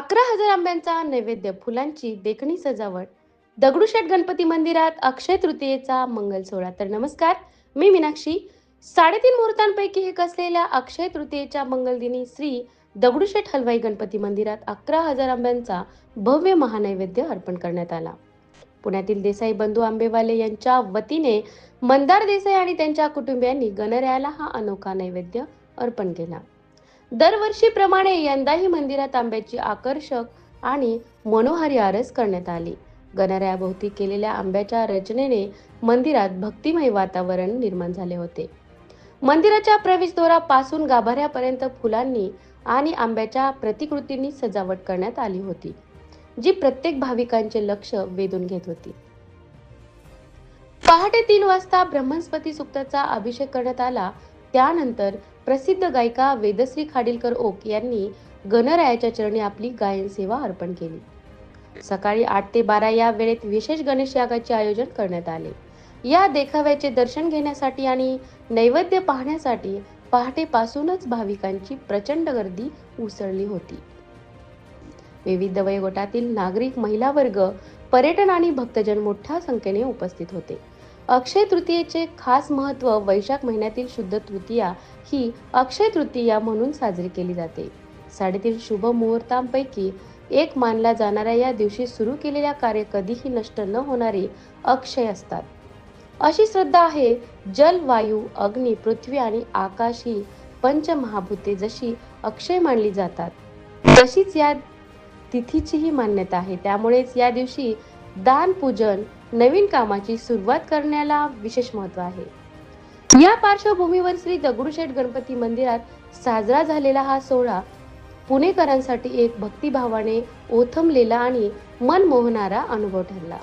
अकरा हजार आंब्यांचा नैवेद्य फुलांची देखणी सजावट. दगडूशेठ गणपती मंदिरात अक्षय तृतीयेचा मंगल सोहळा. तर नमस्कार मी मीनाक्षी. साडेतीन मुहूर्तांपैकी एक असलेल्या अक्षय तृतीयेच्या मंगलदिनी श्री दगडूशेठ हलवाई गणपती मंदिरात अकरा हजार आंब्यांचा भव्य महानैवेद्य अर्पण करण्यात आला. पुण्यातील देसाई बंधू आंबेवाले यांच्या वतीने मंदार देसाई आणि त्यांच्या कुटुंबियांनी गणरायाला हा अनोखा नैवेद्य अर्पण केला. दरवर्षीप्रमाणे यंदाही मंदिरात आंब्याची आकर्षक आणि मनोहारी आरस करण्यात आली. गणरायाभोवती केलेल्या आंब्याच्या रचनेने मंदिरात भक्तिमय वातावरण निर्माण झाले होते. मंदिराच्या प्रवेशद्वारापासून गाभाऱ्यापर्यंत फुलांनी आणि आंब्याच्या प्रतिकृतींनी सजावट करण्यात आली होती जी प्रत्येक भाविकांचे लक्ष वेधून घेत होती. पहाटे तीन वाजता ब्रह्मस्पती सुक्ताचा अभिषेक करण्यात आला त्यानंतर प्रसिद्ध गायिका वेदश्री खाडीलकर ओक यांनी गणरायाच्या चरणी आपली गायन सेवा अर्पण केली. सकाळी आठ ते बारा या वेळेत विशेष गणेश यागाचे आयोजन करण्यात आले. या देखाव्याचे दर्शन घेण्यासाठी आणि नैवेद्य पाहण्यासाठी पहाटेपासूनच भाविकांची प्रचंड गर्दी उसळली होती. विविध वयोगटातील नागरिक महिला वर्ग पर्यटन आणि भक्तजन मोठ्या संख्येने उपस्थित होते. अक्षय तृतीयेचे खास महत्त्व वैशाख महिन्यातील शुद्ध तृतीया ही अक्षय तृतीया म्हणून साजरी केली जाते. साडेतीन शुभ मुहूर्तांपैकी एक मानला जाणाऱ्या या दिवशी सुरू केलेल्या कार्य कधीही नष्ट न होणारे अक्षय असतात. अशी श्रद्धा आहे जल वायू अग्नी पृथ्वी आणि आकाश ही पंचमहाभूते जशी अक्षय मानली जातात. तशीच या तिथीचीही मान्यता आहे. त्यामुळेच या दिवशी दान पूजन नवीन कामाची सुरुवात करण्याला विशेष महत्त्व आहे. या पार्श्वभूमीवर श्री दगडूशेठ गणपती मंदिरात साजरा झालेला हा सोहळा पुणेकरांसाठी एक भक्तिभावाने ओथमलेला आणि मन मोहणारा अनुभव ठरला.